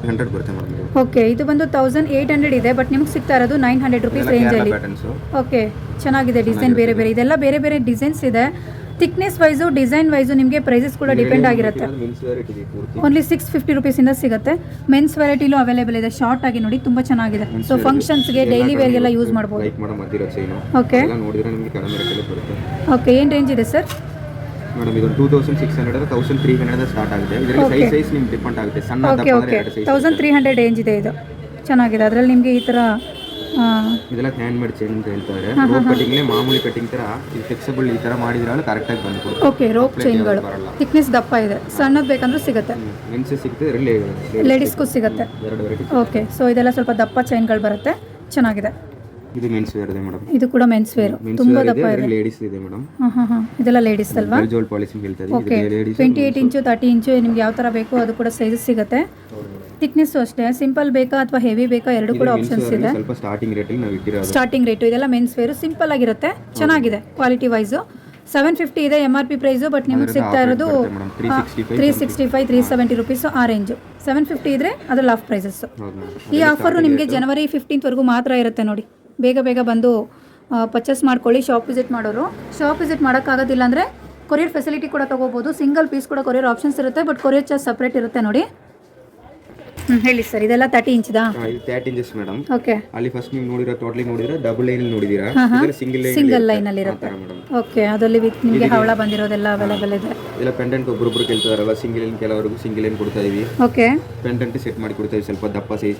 ಹಂಡ್ರೆಡ್ ಬರುತ್ತೆ ಮೇಡಮ್ ಓಕೆ ಇದು ಬಂದು ತೌಸಂಡ್ ಏಯ್ಟ್ ಹಂಡ್ರೆಡ್ ಇದೆ ಬಟ್ ನಿಮ್ಗೆ ಸಿಗ್ತಾ ಇರೋದು ನೈನ್ ಹಂಡ್ರೆಡ್ ರುಪೀಸ್ ರೇಂಜಲ್ಲಿ ಓಕೆ ಚೆನ್ನಾಗಿದೆ ಡಿಸೈನ್ ಬೇರೆ ಬೇರೆ. ಇದೆಲ್ಲ ಬೇರೆ ಬೇರೆ ಡಿಸೈನ್ಸ್ ಇದೆ. ಥಿಕ್ನೆಸ್ ವೈಸು ಡಿಸೈನ್ ವೈಸು ನಿಮಗೆ ಪ್ರೈಸಸ್ ಕೂಡ ಡಿಪೆಂಡ್ ಆಗಿರುತ್ತೆ. ಓನ್ಲಿ ಸಿಕ್ಸ್ ಫಿಫ್ಟಿ ರುಪೀಸಿಂದ ಸಿಗುತ್ತೆ. ಮೆನ್ಸ್ ವೆರೈಟಿಲೂ ಅವೈಲೇಬಲ್ ಇದೆ. ಶಾರ್ಟ್ ಆಗಿ ನೋಡಿ ತುಂಬ ಚೆನ್ನಾಗಿದೆ. ಸೊ ಫಂಕ್ಷನ್ಸ್ಗೆ ಡೈಲಿ ವೇರ್ಗೆಲ್ಲ ಯೂಸ್ ಮಾಡ್ಬೋದು. ಓಕೆ ಓಕೆ ಏನು ರೇಂಜ್ ಇದೆ ಸರ್ ಮೇಡಮ್ ಇದು two thousand six hundred thousand three hundred start ಆಗುತ್ತೆ. ಇದರಲ್ಲಿ. ಸೈಜ್ ಸೈಜ್ ನಿಮ್ಗೆ ಡಿಪೆಂಡ್ ಆಗುತ್ತೆ. ಸಣ್ಣ okay okay thousand three hundred range ಇದೆ ಇದು. ಚೆನ್ನಾಗಿದೆ. ಅದರಲ್ಲಿ ನಿಮಗೆ ಈ ಥರ ಇದೆಲ್ಲ ಹ್ಯಾಂಡ್ ಮೇಡ್ ಚೈನ್ ಅಂತ ಹೇಳ್ತಾರೆ ರೋಪ್ ಕಟಿಂಗ್ಲೇ ಮಾಮೂಲಿ ಕಟಿಂಗ್ ತರ ಇದು ಫ್ಲೆಕ್ಸಿಬಲ್ ಈ ತರ ಮಾಡಿದ್ರೆ ಕರೆಕ್ಟ್ ಆಗಿ ಬಂದು ಓಕೆ ರೋಪ್ ಚೈನ್ಗಳು ಗಳು. ಥಿಕ್ನೆಸ್ ದಪ್ಪ ಇದೆ. ಸಣ್ಣದ ಬೇಕಂದ್ರೂ ಸಿಗುತ್ತೆ. ಮೆನ್ಸ್ ಸಿಗುತ್ತೆ ಇದರಲ್ಲಿ ಲೇಡೀಸ್ಗೂ ಸಿಗುತ್ತೆ. ಎರಡು ವೆರೈಟಿ ಓಕೆ ಸೊ ಇದೆಲ್ಲ ಸ್ವಲ್ಪ ದಪ್ಪ ಚೈನ್ಗಳು ಬರುತ್ತೆ. ಚೆನ್ನಾಗಿದೆ. ಇದು ಮೆನ್ಸ್ ವೇರ್ ಇದೆ ಮೇಡಮ್ ಇದು ಕೂಡ ಮೆನ್ಸ್ ವೇರ್ ತುಂಬಾ ದಪ್ಪ ಇದೆ ಲೇಡೀಸ್ ಇದೆ. ಮೇಡಂ ಹಾಂ ಇದೆಲ್ಲ ಲೇಡೀಸ್ ಅಲ್ವಾ? ಜೋಲ್ ಪಾಲಿಸಿ ಹೇಳ್ತಾರೆ ಓಕೆ ಇದು ladies twenty eight inch thirty inch ನಿಮ್ಗೆ ಯಾವ ತರ ಬೇಕು ಅದು ಕೂಡ ಸೈಜ್ ಸಿಗುತ್ತೆ. ಥಿಕ್ನೆಸ್ಸು ಅಷ್ಟೇ ಸಿಂಪಲ್ ಬೇಕಾ ಅಥವಾ ಹೆವಿ ಬೇಕಾ ಎರಡು ಕೂಡ ಆಪ್ಷನ್ಸ್ ಇದೆ. ಸ್ವಲ್ಪ ಸ್ಟಾರ್ಟಿಂಗ್ ರೇಟಲ್ಲಿ ನಾವು ಇಟ್ಟಿರೋದು. ಸ್ಟಾರ್ಟಿಂಗ್ ರೇಟು ಇದೆಲ್ಲ ಮೆನ್ಸ್ ವೇರು ಸಿಂಪಲ್ ಆಗಿರುತ್ತೆ ಚೆನ್ನಾಗಿದೆ ಕ್ವಾಲಿಟಿ ವೈಸು ಸೆವೆನ್ ಫಿಫ್ಟಿ ಇದೆ M R P price but ನಿಮ್ಗೆ ಸಿಗ್ತಾ ಇರೋದು three sixty five three seventy rupees ಆ ರೇಂಜು ಸೆವೆನ್ ಫಿಫ್ಟಿ ಇದ್ರೆ ಅದ್ರಲ್ಲಿ ಲಾಫ್ ಪ್ರೈಸಸ್ಸು ಈ ಆಫರು ನಿಮಗೆ ಜನವರಿ ಫಿಫ್ಟೀನ್ತ್ವರೆಗೂ ಮಾತ್ರ ಇರುತ್ತೆ ನೋಡಿ. ಬೇಗ ಬೇಗ ಬಂದು ಪರ್ಚೇಸ್ ಮಾಡ್ಕೊಳ್ಳಿ ಶಾಪ್ ವಿಸಿಟ್ ಮಾಡೋರು. ಶಾಪ್ ವಿಸಿಟ್ ಮಾಡೋಕ್ಕಾಗೋದಿಲ್ಲ ಅಂದರೆ ಕೊರಿಯರ್ ಫೆಸಿಲಿಟಿ ಕೂಡ ತೊಗೋಬೋದು. ಸಿಂಗಲ್ ಪೀಸ್ ಕೂಡ ಕೊರಿಯರ್ ಆಪ್ಷನ್ಸ್ ಇರುತ್ತೆ ಬಟ್ ಕೊರಿಯರ್ ಚಾರ್ಜ್ ಸಪ್ರೇಟ್ ಇರುತ್ತೆ ನೋಡಿ. ಹೇಳಿ ಸರ್ ಇದೆಲ್ಲ ತರ್ಟಿ ಇಂಚ್ದಾ ಇದು ತರ್ಟಿ ಇಂಚಸ್ ಮೇಡಮ್ ಓಕೆ ಅಲ್ಲಿ ಫಸ್ಟ್ ನೀವು ನೋಡಿರೋ ಟೋಟಲಿ ನೋಡಿದ್ರೆ ಡಬಲ್ ಲೈನ್ ನೋಡಿದೀರಾ? ಸಿಂಗಲ್ ಲೈನ್ ಸಿಂಗಲ್ ಲೈನಲ್ಲಿ ಇರುತ್ತೆ. ಮೇಡಮ್ ಓಕೆ ಅದರಲ್ಲಿ ವಿತ್ ನಿಮಗೆ ಹವಳ ಬಂದಿರೋದೆಲ್ಲ ಅವೈಲೇಬಲ್ ಇದೆ. ಇಲ್ಲ ಪೆಂಡೆಂಟ್ ಒಬ್ಬರೊಬ್ರು ಕೇಳ್ತಾರಲ್ಲ ಸಿಂಗಲ್ ಏನು ಕೆಲವರೆಗೂ ಸಿಂಗಲ್ ಏನು ಕೊಡ್ತಾ ಇದೀವಿ. ಓಕೆ ಪೆಂಡೆಂಟ್ ಸೆಟ್ ಮಾಡಿ ಕೊಡ್ತಾ ಇದೀವಿ ಸ್ವಲ್ಪ ದಪ್ಪ ಸೈಜ್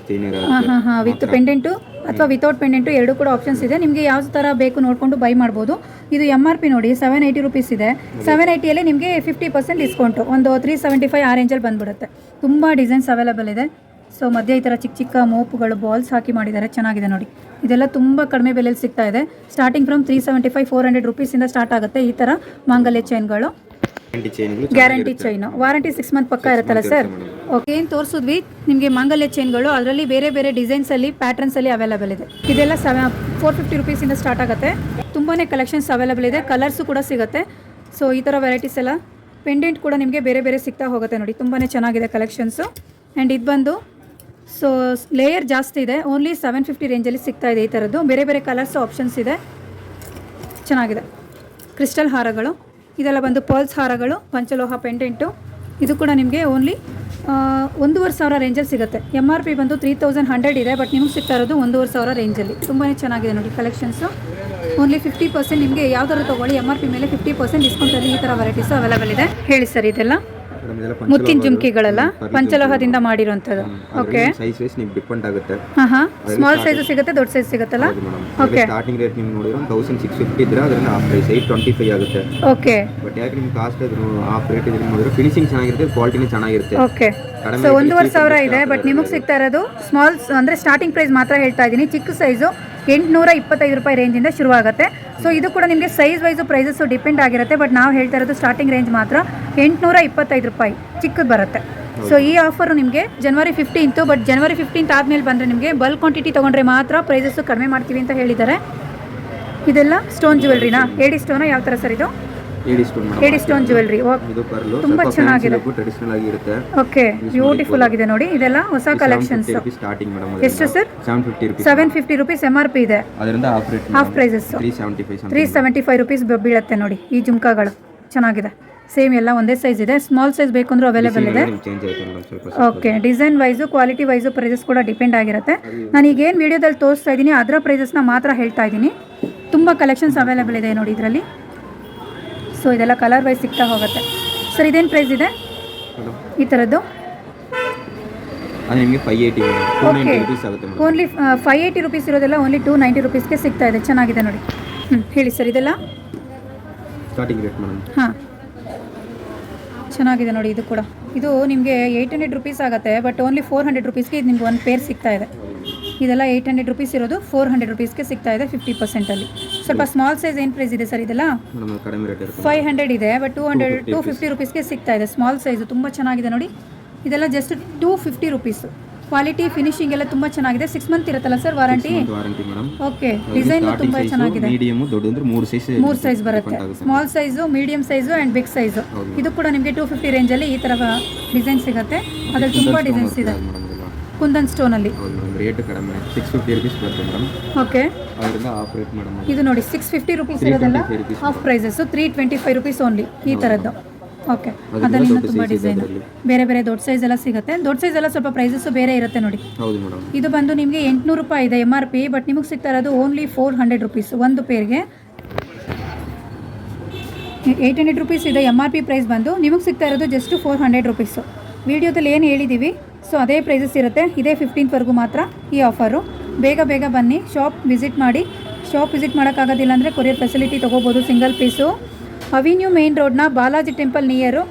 ಹಾಂ ಹಾಂ ಹಾಂ ವಿತ್ ಪೆಂಡೆಂಟು ಅಥವಾ ವಿತೌಟ್ ಪೆಂಡೆಂಟು ಎರಡು ಕೂಡ ಆಪ್ಷನ್ಸ್ ಇದೆ. ನಿಮಗೆ ಯಾವ ತರ ಬೇಕು ನೋಡಿಕೊಂಡು ಬೈ ಮಾಡ್ಬೋದು. ಇದು ಎಂ ಆರ್ ಪಿ ನೋಡಿ ಸೆವೆನ್ ಏಯ್ಟಿ ರುಪೀಸ್ ಇದೆ. ಸೆವೆನ್ ಏಯ್ಟಿಯಲ್ಲಿ ನಿಮಗೆ ಫಿಫ್ಟಿ ಪರ್ಸೆಂಟ್ ಡಿಸ್ಕೌಂಟ್ ಒಂದು ತ್ರೀ ಸೆವೆಂಟಿ ಫೈವ್ ಆ ರೇಂಜಲ್ಲಿ ಬಂದ್ಬಿಡುತ್ತೆ. ತುಂಬ ಡಿಸೈನ್ಸ್ ಅವೈಲೇಬಲ್ ಇದೆ. ಸೊ ಮಧ್ಯೆ ಈ ಥರ ಚಿಕ್ಕ ಚಿಕ್ಕ ಮೋಪುಗಳು ಬಾಲ್ಸ್ ಹಾಕಿ ಮಾಡಿದ್ದಾರೆ. ಚೆನ್ನಾಗಿದೆ ನೋಡಿ. ಇದೆಲ್ಲ ತುಂಬ ಕಡಿಮೆ ಬೆಲೆಯಲ್ಲಿ ಸಿಗ್ತಾ ಇದೆ. Starting from three seventy five four hundred ರುಪೀಸಿಂದ start ಆಗುತ್ತೆ ಈ ಥರ ಮಾಂಗಲ್ಯ ಚೈನ್ಗಳು guarantee chain warranty six month ಪಕ್ಕ ಇರುತ್ತಲ್ಲ ಸರ್ ಓಕೆ ಏನು ತೋರಿಸಿದ್ವಿ? ನಿಮಗೆ ಮಾಂಗಲ್ಯ ಚೈನ್ಗಳು ಅದರಲ್ಲಿ ಬೇರೆ ಬೇರೆ ಡಿಸೈನ್ಸಲ್ಲಿ ಪ್ಯಾಟರ್ನ್ಸಲ್ಲಿ ಅವೈಲೇಬಲ್ ಇದೆ. ಇದೆಲ್ಲ ಸೆವೆ ಫೋರ್ ಫಿಫ್ಟಿ ರುಪೀಸಿಂದ ಸ್ಟಾರ್ಟ್ ಆಗುತ್ತೆ. ತುಂಬಾ ಕಲೆಕ್ಷನ್ಸ್ ಅವೈಲೇಬಲ್ ಇದೆ. ಕಲರ್ಸು ಕೂಡ ಸಿಗುತ್ತೆ. ಸೊ ಈ ಥರ ವೆರೈಟೀಸ್ ಎಲ್ಲ ಪೆಂಡೆಂಟ್ ಕೂಡ ನಿಮಗೆ ಬೇರೆ ಬೇರೆ ಸಿಗ್ತಾ ಹೋಗುತ್ತೆ ನೋಡಿ. ತುಂಬಾ ಚೆನ್ನಾಗಿದೆ ಕಲೆಕ್ಷನ್ಸು ಆ್ಯಂಡ್ ಇದು ಬಂದು ಸೊ ಲೇಯರ್ ಜಾಸ್ತಿ ಇದೆ. ಓನ್ಲಿ ಸೆವೆನ್ ಫಿಫ್ಟಿ ರೇಂಜಲ್ಲಿ ಸಿಗ್ತಾ ಇದೆ ಈ ಥರದ್ದು ಬೇರೆ ಬೇರೆ ಕಲರ್ಸ್ ಆಪ್ಷನ್ಸ್ ಇದೆ. ಚೆನ್ನಾಗಿದೆ. ಕ್ರಿಸ್ಟಲ್ ಹಾರಗಳು. ಇದೆಲ್ಲ ಬಂದು ಪರ್ಲ್ಸ್ ಹಾರಗಳು ಪಂಚಲೋಹ ಪೆಂಡೆಂಟು ಇದು ಕೂಡ ನಿಮಗೆ ಓನ್ಲಿ ಒಂದೂವರೆ ಸಾವಿರ ರೇಂಜಲ್ಲಿ ಸಿಗುತ್ತೆ. ಎಂ ಆರ್ ಪಿ ಬಂದು ತ್ರೀ ತೌಸಂಡ್ ಹಂಡ್ರೆಡ್ ಇದೆ ಬಟ್ ನಿಮಗೆ ಸಿಗ್ತಾ ಇರೋದು ಒಂದೂವರೆ ಸಾವಿರ ರೇಂಜಲ್ಲಿ ತುಂಬಾ ಚೆನ್ನಾಗಿದೆ ನೋಡಿ ಕಲೆಕ್ಷನ್ಸು ಓನ್ಲಿ ಫಿಫ್ಟಿ ಪರ್ಸೆಂಟ್ ನಿಮಗೆ ಯಾವ್ದಾದ್ರು ತೊಗೊಳ್ಳಿ ಎಂ ಆರ್ ಪಿ ಮೇಲೆ ಫಿಫ್ಟಿ ಪರ್ಸೆಂಟ್ ಡಿಸ್ಕೌಂಟಲ್ಲಿ ಈ ಥರ ವೆರೈಟೀಸು ಅವೈಲೇಬಲ್ ಇದೆ. ಹೇಳಿ ಸರ್ ಇದೆಲ್ಲ? ಮುತ್ತಿನ ಜುಮ್ಕಿಗಳೆಲ್ಲ? ಪಂಚಲೋಹದಿಂದ ಮಾಡಿರುವಂಥದ್ದು ಓಕೆ ಸೈಜ್ ವೈಸ್ ನಿಮ್ಗೆ ಡಿಪೆಂಡ್ ಆಗುತ್ತೆ. ಸ್ಮಾಲ್ ಸೈಜ್ ಸಿಗುತ್ತೆ ದೊಡ್ಡ ಸೈಜ್ ಸಿಗುತ್ತಲ್ಲ? ಓಕೆ ಸ್ಟಾರ್ಟಿಂಗ್ ರೇಟ್ ನಿಮ್ಗೆ ನೋಡಿದ್ರೆ ತೌಸಂಡ್ ಸಿಕ್ಸ್ ಫಿಫ್ಟಿ ಇದ್ರೆ ಅದರಿಂದ half price eight twenty five ಆಗುತ್ತೆ. ಓಕೆ ಬಟ್ ಯಾಕೆ ನಿಮ್ಗೆ ಕಾಸ್ಟ್ ಅದು ಹಾಫ್ ರೇಟ್ ಇದ್ರೆ ನೋಡಿದ್ರೆ ಫಿನಿಶಿಂಗ್ ಚೆನ್ನಾಗಿರುತ್ತೆ ಕ್ವಾಲಿಟಿನೇ ಚೆನ್ನಾಗಿರುತ್ತೆ. ಓಕೆ ಸೊ ಒಂದೂವರೆ ಸಾವಿರ ಇದೆ ಬಟ್ ನಿಮಗೆ ಸಿಗ್ತಾ ಇರೋದು ಸ್ಮಾಲ್ ಅಂದರೆ ಸ್ಟಾರ್ಟಿಂಗ್ ಪ್ರೈಸ್ ಮಾತ್ರ ಹೇಳ್ತಾ ಇದ್ದೀನಿ ಚಿಕ್ಕ ಸೈಜು ಎಂಟುನೂರ ಇಪ್ಪತ್ತೈದು ರೂಪಾಯಿ ರೇಂಜಿಂದ ಶುರುವಾಗುತ್ತೆ. ಸೊ ಇದು ಕೂಡ ನಿಮಗೆ ಸೈಜ್ ವೈಸು ಪ್ರೈಸಸ್ಸು ಡಿಪೆಂಡ್ ಆಗಿರುತ್ತೆ ಬಟ್ ನಾವು ಹೇಳ್ತಾ ಇರೋದು ಸ್ಟಾರ್ಟಿಂಗ್ ರೇಂಜ್ ಮಾತ್ರ ಎಂಟುನೂರ ಇಪ್ಪತ್ತೈದು ರೂಪಾಯಿ ಚಿಕ್ಕದು ಬರುತ್ತೆ. ಸೊ ಈ ಆಫರು ನಿಮಗೆ January fifteenth but January fifteenth ಆದಮೇಲೆ ಬಂದರೆ ನಿಮಗೆ ಬಲ್ಕ್ ಕ್ವಾಂಟಿಟಿ ತೊಗೊಂಡ್ರೆ ಮಾತ್ರ ಪ್ರೈಸಸ್ಸು ಕಡಿಮೆ ಮಾಡ್ತೀವಿ ಅಂತ ಹೇಳಿದ್ದಾರೆ. ಇದೆಲ್ಲ ಸ್ಟೋನ್ ಜುವೆಲ್ರಿನಾ ಏಡಿ ಸ್ಟೋನ ಯಾವ ಥರ ಸರ್ ಇದು? ಏಡಿ ಸ್ಟೋನ್ ಏಡಿ ಸ್ಟೋನ್ ಜುವೆಲ್ರಿ ಇದು ಪರ್ಲು ತುಂಬಾ ಚೆನ್ನಾಗಿದೆ. ಟ್ರೆಡಿಷನಲ್ ಆಗಿರುತ್ತೆ. ಓಕೆ ಬ್ಯೂಟಿಫುಲ್ ಆಗಿದೆ ನೋಡಿ. ಇದೆಲ್ಲ ಹೊಸ ಕಲೆಕ್ಷನ್ಸ್ ಸ್ಟಾರ್ಟಿಂಗ್ ಮೇಡಮ್ ಎಷ್ಟು sir? Seven fifty rupees seven fifty M R P ಇದೆ. ಅದರಿಂದ half rate half prices three seventy five three rupees ಬೀಳುತ್ತೆ ನೋಡಿ ಈ ಜುಮ್ಕಾಗಳು. ಚೆನ್ನಾಗಿದೆ. ಸೇಮ್ ಎಲ್ಲ ಒಂದೇ ಸೈಜ್ ಇದೆ. ಸ್ಮಾಲ್ ಸೈಜ್ ಬೇಕು ಅಂದ್ರೆ ಅವೈಲೇಬಲ್ ಇದೆ. Okay design wise quality wise prices ಕೂಡ ಡಿಪೆಂಡ್ ಆಗಿರುತ್ತೆ. ನಾನು ಈಗ ಏನು ವಿಡಿಯೋದಲ್ಲಿ ತೋರಿಸ್ತಾ ಇದ್ದೀನಿ ಅದರ ಪ್ರೈಸಸ್ನ ಮಾತ್ರ ಹೇಳ್ತಾ ಇದ್ದೀನಿ. ತುಂಬ ಕಲೆಕ್ಷನ್ಸ್ ಅವೈಲೇಬಲ್ ಇದೆ ನೋಡಿ ಇದರಲ್ಲಿ. ಸೊ ಇದೆಲ್ಲ ಕಲರ್ ವೈಸ್ ಸಿಗ್ತಾ ಹೋಗುತ್ತೆ. ಸರ್ ಇದೇನು ಪ್ರೈಸ್ ಇದೆ? ಈ ಥರದ್ದು ನಿಮಗೆ ಏಯ್ಟಿ ಆಗುತ್ತೆ ಓನ್ಲಿ ಫೈವ್ ಏಯ್ಟಿ ರುಪೀಸ್ ಇರೋದೆಲ್ಲ ಓನ್ಲಿ ಟೂ ನೈಂಟಿ ರುಪೀಸ್ಗೆ ಸಿಗ್ತಾ ಇದೆ. ಚೆನ್ನಾಗಿದೆ ನೋಡಿ. ಹ್ಞೂ ಹೇಳಿ ಸರ್ ಇದೆಲ್ಲ? Starting rate madam. ಹಾಂ. ಚೆನ್ನಾಗಿದೆ ನೋಡಿ ಇದು ಕೂಡ. ಇದು ನಿಮಗೆ ಏಯ್ಟ್ ಹಂಡ್ರೆಡ್ ರುಪೀಸ್ ಆಗುತ್ತೆ ಬಟ್ ಓನ್ಲಿ ಫೋರ್ ಹಂಡ್ರೆಡ್ ರುಪೀಸ್ಗೆ ಇದು ನಿಮ್ಗೆ ಒಂದು ಪೇರ್ ಸಿಗ್ತಾ ಇದೆ. ಇದೆಲ್ಲ ಏಯ್ಟ್ ಹಂಡ್ರೆಡ್ ರುಪೀಸ್ ಇರೋದು ಫೋರ್ ಹಂಡ್ರೆಡ್ ರುಪೀಸ್ಗೆ ಸಿಗ್ತಾ ಇದೆ ಫಿಫ್ಟಿ ಪರ್ಸೆಂಟಲ್ಲಿ ಸ್ವಲ್ಪ ಸ್ಮಾಲ್ ಸೈಜ್ ಏನು ಪ್ರೈಸ್ ಇದೆ ಸರ್ ಇದೆಲ್ಲ? ಫೈವ್ ಹಂಡ್ರೆಡ್ ಇದೆ but two hundred two fifty ರುಪೀಸ್ಗೆ ಸಿಗ್ತಾ ಇದೆ ಸ್ಮಾಲ್ ಸೈಜು ತುಂಬ ಚೆನ್ನಾಗಿದೆ ನೋಡಿ. ಇದೆಲ್ಲ just two fifty rupees quality finishing ಎಲ್ಲ ತುಂಬ ಚೆನ್ನಾಗಿದೆ. ಸಿಕ್ಸ್ ಮಂತ್ ಇರುತ್ತಲ್ಲ sir warranty warranty madam okay design ತುಂಬ ಚೆನ್ನಾಗಿದೆ. ದೊಡ್ಡ ಅಂದ್ರೆ ಮೂರು ಸೈಜ್ ಮೂರು ಸೈಜ್ ಬರುತ್ತೆ. Small size medium size and big size ಇದು ಕೂಡ ನಿಮಗೆ ಟೂ ಫಿಫ್ಟಿ ರೇಂಜಲ್ಲಿ ಈ ಥರ ಡಿಸೈನ್ ಸಿಗುತ್ತೆ. ಅದ್ರಲ್ಲಿ ತುಂಬ ಡಿಸೈನ್ಸ್ ಇದೆ. ಕುಂದನ್ ಸ್ಟೋನಲ್ಲಿ ರೇಟ್ ಕಡಿಮೆ ಸಿಕ್ಸ್ ಫಿಫ್ಟಿ ರುಪೀಸ್ ಬರುತ್ತೆ ಮೇಡಮ್ ಓಕೆ ಅದರಿಂದ ಆಫ್ ರೇಟ್ ಮೇಡಮ್ ಇದು ನೋಡಿ ಸಿಕ್ಸ್ ಫಿಫ್ಟಿ ರುಪೀಸ್ ಇರೋದಲ್ಲ half prices three twenty five rupees only ಈ ಥರದ್ದು ಓಕೆ ಅದನ್ನ ಇನ್ನೂ ತುಂಬ ಡಿಸೈನ್ ಬೇರೆ ಬೇರೆ ದೊಡ್ಡ ಸೈಜ್ ಎಲ್ಲ ಸಿಗುತ್ತೆ. ದೊಡ್ಡ ಸೈಜ್ ಎಲ್ಲ ಸ್ವಲ್ಪ ಪ್ರೈಸಸ್ಸು ಬೇರೆ ಇರುತ್ತೆ ನೋಡಿ. ಹೌದು ಮೇಡಮ್ ಇದು ಬಂದು ನಿಮಗೆ ಎಂಟುನೂರು ರೂಪಾಯಿ ಇದೆ ಎಂ ಆರ್ ಪಿ ಬಟ್ ನಿಮಗೆ ಸಿಗ್ತಾ ಇರೋದು ಓನ್ಲಿ ಫೋರ್ ಹಂಡ್ರೆಡ್ ರುಪೀಸ್ ಒಂದು ಪೇರ್ಗೆ ಏಯ್ಟ್ ಹಂಡ್ರೆಡ್ ರುಪೀಸ್ ಇದೆ ಎಂ ಆರ್ ಪಿ ಪ್ರೈಸ್ ಬಂದು. ನಿಮಗೆ ಸಿಗ್ತಾ ಇರೋದು ಜಸ್ಟ್ ಫೋರ್ ಹಂಡ್ರೆಡ್ ರುಪೀಸು ವಿಡಿಯೋದಲ್ಲಿ ಏನು ಹೇಳಿದ್ದೀವಿ ಸೊ ಅದೇ ಪ್ರೈಸಸ್ ಇರುತ್ತೆ. ಇದೇ ಫಿಫ್ಟೀನ್ತ್ವರೆಗೂ ಮಾತ್ರ ಈ ಆಫರು ಬೇಗ ಬೇಗ ಬನ್ನಿ ಶಾಪ್ ವಿಸಿಟ್ ಮಾಡಿ. ಶಾಪ್ ವಿಸಿಟ್ ಮಾಡೋಕ್ಕಾಗೋದಿಲ್ಲ ಅಂದರೆ ಕೊರಿಯರ್ ಫೆಸಿಲಿಟಿ ತೊಗೋಬೋದು single piece avenue main ರೋಡ್ನ Balaji temple near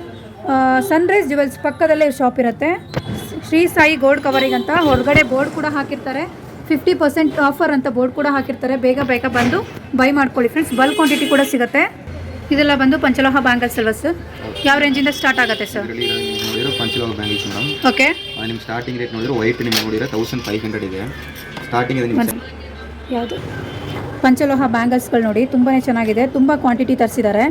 Sunrise Jewels ಪಕ್ಕದಲ್ಲೇ ಶಾಪ್ ಇರುತ್ತೆ. ಶ್ರೀ ಸಾಯಿ ಗೋಲ್ಡ್ ಕವರಿಗಂತ ಅಂತ ಹೊರಗಡೆ ಬೋರ್ಡ್ ಕೂಡ ಹಾಕಿರ್ತಾರೆ. ಫಿಫ್ಟಿ ಪರ್ಸೆಂಟ್ ಆಫರ್ ಅಂತ ಬೋರ್ಡ್ ಕೂಡ ಹಾಕಿರ್ತಾರೆ. ಬೇಗ ಬೇಗ ಬಂದು ಬೈ ಮಾಡ್ಕೊಳ್ಳಿ ಫ್ರೆಂಡ್ಸ್ ಬಲ್ಕ್ ಕ್ವಾಂಟಿಟಿ ಕೂಡ ಸಿಗುತ್ತೆ. ಇದೆಲ್ಲ ಬಂದು ಪಂಚಲೋಹ ಬ್ಯಾಂಗಲ್ಸ್ ಅಲ್ವಾ ಸರ್ ಯಾವ ರೇಂಜಿಂದ ಸ್ಟಾರ್ಟ್ ಆಗುತ್ತೆ ಸರ್ ಓಕೆ ನಿಮ್ಮ ಸ್ಟಾರ್ಟಿಂಗ್ ರೇಟ್ ನೋಡಿದ್ರೆ ವೈಟ್ ನಿಮ್ಗೆ ನೋಡಿದ್ರೆ ತೌಸಂಡ್ ಫೈವ್ ಹಂಡ್ರೆಡ್ ಇದೆ. ಸ್ಟಾರ್ಟಿಂಗ್ ಇದೆ ನಿಮ್ಗೆ ಯಾವುದು? ಪಂಚಲೋಹ ಬ್ಯಾಂಗಲ್ಸ್ಗಳು ನೋಡಿ ತುಂಬಾ ಚೆನ್ನಾಗಿದೆ ತುಂಬ ಕ್ವಾಂಟಿಟಿ ತರಿಸಿದ್ದಾರೆ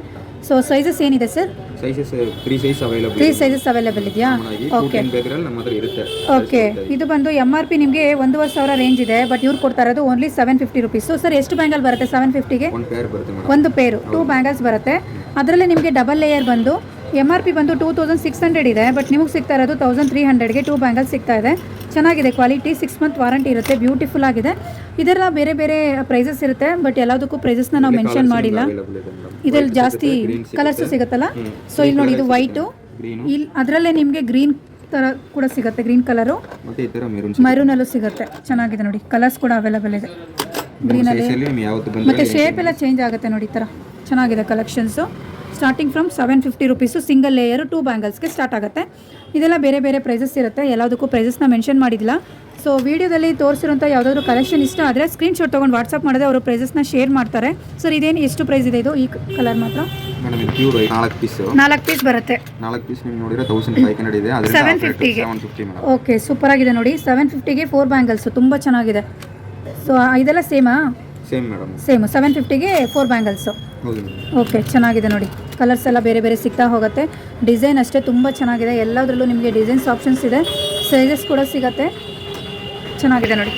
ಸೊ ಸೈಜಸ್ ಏನಿದೆ sir sizes three size available three sizes available ಇದೆಯಾ? ಓಕೆ ಬೇಕಾದ್ರೆ ನಮ್ಮ ಹತ್ರ ಇರುತ್ತೆ. ಓಕೆ ಇದು. ಬಂದು ಎಂ ಆರ್ ಪಿ ನಿಮಗೆ ಒಂದೂವರೆ ಸಾವಿರ ರೇಂಜ್ ಇದೆ ಬಟ್ ಇವ್ರು ಕೊಡ್ತಾ ಇರೋದು only seven fifty rupees sir ಎಷ್ಟು ಬ್ಯಾಂಗಲ್ ಬರುತ್ತೆ ಸೆವೆನ್ ಫಿಫ್ಟಿಗೆ ಒಂದು ಪೇರು ಟೂ ಬ್ಯಾಂಗಲ್ಸ್ ಬರುತ್ತೆ. ಅದರಲ್ಲಿ ನಿಮಗೆ ಡಬಲ್ ಲೇಯರ್ ಬಂದು ಎಂ ಆರ್ ಪಿ ಬಂದು ಟೂ ತೌಸಂಡ್ ಸಿಕ್ಸ್ ಹಂಡ್ರೆಡ್ ಇದೆ ಬಟ್ ನಿಮಗೆ ಸಿಗ್ತಾ ಇರೋದು ತೌಸಂಡ್ ತ್ರೀ ಹಂಡ್ರೆಡ್ಗೆ ಟೂ ಬ್ಯಾಂಗಲ್ಸ್ ಸಿಗ್ತಾ ಇದೆ. ಚೆನ್ನಾಗಿದೆ ಕ್ವಾಲಿಟಿ ಸಿಕ್ಸ್ ಮಂತ್ ವಾರಂಟಿ ಇರುತ್ತೆ ಬ್ಯೂಟಿಫುಲ್ ಆಗಿದೆ. ಇದೆಲ್ಲ ಬೇರೆ ಬೇರೆ ಪ್ರೈಸಸ್ ಇರುತ್ತೆ ಬಟ್ ಎಲ್ಲದಕ್ಕೂ ಪ್ರೈಸಸ್ನ ನಾವು ಮೆನ್ಷನ್ ಮಾಡಿಲ್ಲ. ಇದರಲ್ಲಿ ಜಾಸ್ತಿ ಕಲರ್ಸ್ ಸಿಗುತ್ತಲ್ಲ? ಸೊ ಇಲ್ಲಿ ನೋಡಿ ಇದು ವೈಟು ಇಲ್ಲಿ ಅದರಲ್ಲೇ ನಿಮಗೆ ಗ್ರೀನ್ ಥರ ಕೂಡ ಸಿಗುತ್ತೆ ಗ್ರೀನ್ ಕಲರು ಮರೂನಲ್ಲೂ ಸಿಗುತ್ತೆ. ಚೆನ್ನಾಗಿದೆ ನೋಡಿ ಕಲರ್ಸ್ ಕೂಡ ಅವೈಲೇಬಲ್ ಇದೆ. ಗ್ರೀನಲ್ಲಿ ಮತ್ತು ಶೇಪ್ ಎಲ್ಲ ಚೇಂಜ್ ಆಗುತ್ತೆ ನೋಡಿ ಈ ಥರ ಚೆನ್ನಾಗಿದೆ collections starting from seven fifty rupees single layer two ಬ್ಯಾಂಗಲ್ಸ್ಗೆ start ಆಗುತ್ತೆ. ಇದೆಲ್ಲ ಬೇರೆ ಬೇರೆ ಪ್ರೈಸಸ್ ಇರುತ್ತೆ ಎಲ್ಲದಕ್ಕೂ ಪ್ರೈಸಸ್ನ ಮೆನ್ಷನ್ ಮಾಡಿದಿಲ್ಲ ಸೊ ವಿಡಿಯೋದಲ್ಲಿ ತೋರಿಸಿರೋಂಥ ಯಾವುದಾದ್ರು ಕಲೆಕ್ಷನ್ ಇಷ್ಟ ಆದರೆ ಸ್ಕ್ರೀನ್ಶಾಟ್ ತೊಗೊಂಡು ವಾಟ್ಸಪ್ ಮಾಡಿದ್ರೆ ಅವರು ಪ್ರೈಸಸ್ನ ಶೇರ್ ಮಾಡ್ತಾರೆ. ಸರ್ ಇದೇನು ಎಷ್ಟು ಪ್ರೈಸ್ ಇದೆ ಇದು? ಈ ಕಲರ್ ಮಾತ್ರ? ನಾಲ್ಕು ಪೀಸ್ ನಾಲ್ಕು ಪೀಸ್ ಬರುತ್ತೆ. ನಾಲ್ಕು ಪೀಸ್ ನಿಮ್ಗೆ ನೋಡಿದ್ರೆ ತೌಸಂಡ್ ಫೈವ್ ಹಂಡ್ರೆಡ್ ಇದೆ. ಅದರಿಂದ 750 ಗೆ. Seven fifty madam. Okay super ಆಗಿದೆ ನೋಡಿ. ಸೆವೆನ್ ಫಿಫ್ಟಿಗೆ ಫೋರ್ ಬ್ಯಾಂಗಲ್ಸ್ ತುಂಬ ಚೆನ್ನಾಗಿದೆ. ಸೊ ಇದೆಲ್ಲ ಸೇಮಾ ಸೇಮ್ ಮೇಡಮ್. ಸೇಮು ಸೆವೆನ್ ಫಿಫ್ಟಿಗೆ ಫೋರ್ ಬ್ಯಾಂಗಲ್ಸು ಓಕೆ ಚೆನ್ನಾಗಿದೆ ನೋಡಿ. ಕಲರ್ಸ್ ಎಲ್ಲ ಬೇರೆ ಬೇರೆ ಸಿಗ್ತಾ ಹೋಗುತ್ತೆ. ಡಿಸೈನ್ ಅಷ್ಟೇ ತುಂಬ ಚೆನ್ನಾಗಿದೆ. ಎಲ್ಲದರಲ್ಲೂ ನಿಮಗೆ ಡಿಸೈನ್ಸ್ ಆಪ್ಷನ್ಸ್ ಇದೆ. ಸೈಜಸ್ ಕೂಡ ಸಿಗುತ್ತೆ. ಚೆನ್ನಾಗಿದೆ ನೋಡಿ.